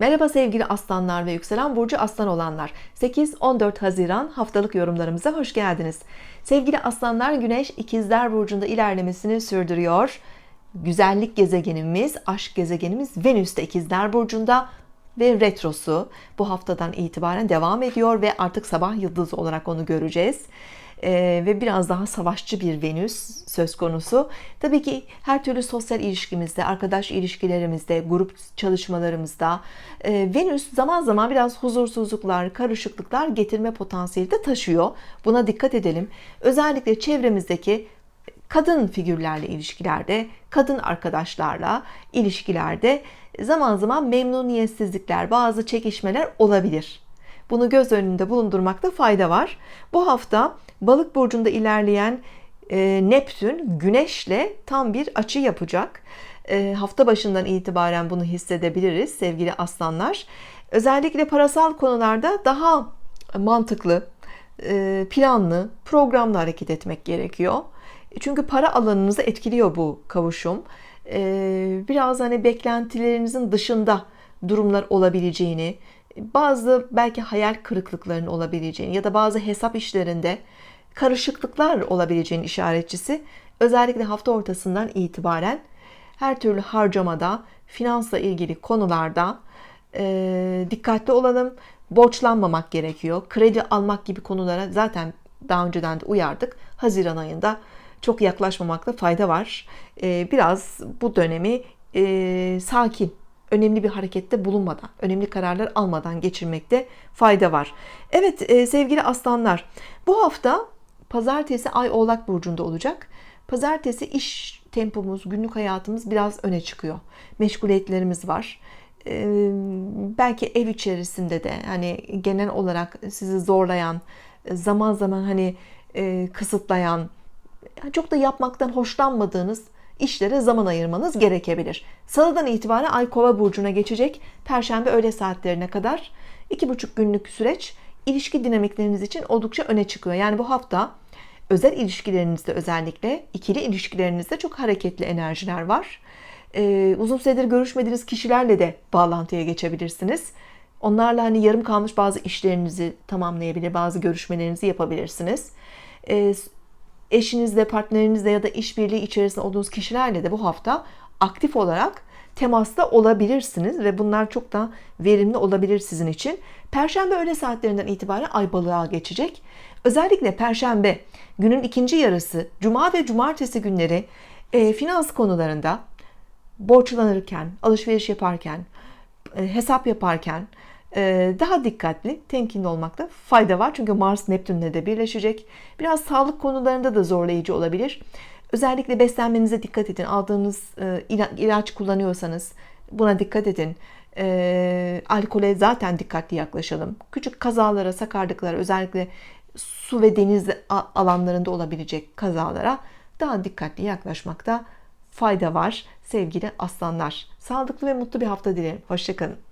Merhaba sevgili aslanlar ve yükselen burcu aslan olanlar. 8-14 Haziran haftalık yorumlarımıza hoş geldiniz. Sevgili aslanlar Güneş ikizler burcunda ilerlemesini sürdürüyor. Güzellik gezegenimiz, aşk gezegenimiz Venüs'te ikizler burcunda ve retrosu bu haftadan itibaren devam ediyor ve artık sabah yıldızı olarak onu göreceğiz. Ee, ve biraz daha savaşçı bir Venüs söz konusu. Tabii ki her türlü sosyal ilişkimizde, arkadaş ilişkilerimizde, grup çalışmalarımızda e, Venüs zaman zaman biraz huzursuzluklar, karışıklıklar getirme potansiyeli de taşıyor. Buna dikkat edelim. Özellikle çevremizdeki kadın figürlerle ilişkilerde, kadın arkadaşlarla ilişkilerde zaman zaman memnuniyetsizlikler, bazı çekişmeler olabilir. Bunu göz önünde bulundurmakta fayda var. Bu hafta Balık burcunda ilerleyen e, Neptün Güneş'le tam bir açı yapacak. E, hafta başından itibaren bunu hissedebiliriz sevgili aslanlar. Özellikle parasal konularda daha mantıklı, e, planlı, programlı hareket etmek gerekiyor. Çünkü para alanınızı etkiliyor bu kavuşum. E, biraz hani beklentilerinizin dışında durumlar olabileceğini, bazı belki hayal kırıklıklarının olabileceğini ya da bazı hesap işlerinde karışıklıklar olabileceğinin işaretçisi özellikle hafta ortasından itibaren her türlü harcamada, finansla ilgili konularda e, dikkatli olalım. Borçlanmamak gerekiyor. Kredi almak gibi konulara zaten daha önceden de uyardık. Haziran ayında çok yaklaşmamakta fayda var. E, biraz bu dönemi e, sakin, önemli bir harekette bulunmadan, önemli kararlar almadan geçirmekte fayda var. Evet e, sevgili aslanlar, bu hafta Pazartesi Ay Oğlak Burcu'nda olacak. Pazartesi iş tempomuz, günlük hayatımız biraz öne çıkıyor. Meşguliyetlerimiz var. Ee, belki ev içerisinde de hani genel olarak sizi zorlayan, zaman zaman hani e, kısıtlayan, çok da yapmaktan hoşlanmadığınız işlere zaman ayırmanız gerekebilir. Salıdan itibaren Ay Kova burcuna geçecek. Perşembe öğle saatlerine kadar iki buçuk günlük süreç ilişki dinamikleriniz için oldukça öne çıkıyor. Yani bu hafta özel ilişkilerinizde özellikle ikili ilişkilerinizde çok hareketli enerjiler var. Ee, uzun süredir görüşmediğiniz kişilerle de bağlantıya geçebilirsiniz. Onlarla hani yarım kalmış bazı işlerinizi tamamlayabilir, bazı görüşmelerinizi yapabilirsiniz. Ee, eşinizle, partnerinizle ya da işbirliği içerisinde olduğunuz kişilerle de bu hafta aktif olarak temasta olabilirsiniz ve bunlar çok da verimli olabilir sizin için. Perşembe öğle saatlerinden itibaren ay balığa geçecek. Özellikle perşembe günün ikinci yarısı, cuma ve cumartesi günleri e, finans konularında borçlanırken, alışveriş yaparken, e, hesap yaparken daha dikkatli, temkinli olmakta fayda var. Çünkü Mars Neptün'le de birleşecek. Biraz sağlık konularında da zorlayıcı olabilir. Özellikle beslenmenize dikkat edin. Aldığınız e, ilaç kullanıyorsanız buna dikkat edin. E, alkole zaten dikkatli yaklaşalım. Küçük kazalara, sakarlıklara özellikle su ve deniz alanlarında olabilecek kazalara daha dikkatli yaklaşmakta fayda var sevgili aslanlar. Sağlıklı ve mutlu bir hafta dilerim. Hoşçakalın.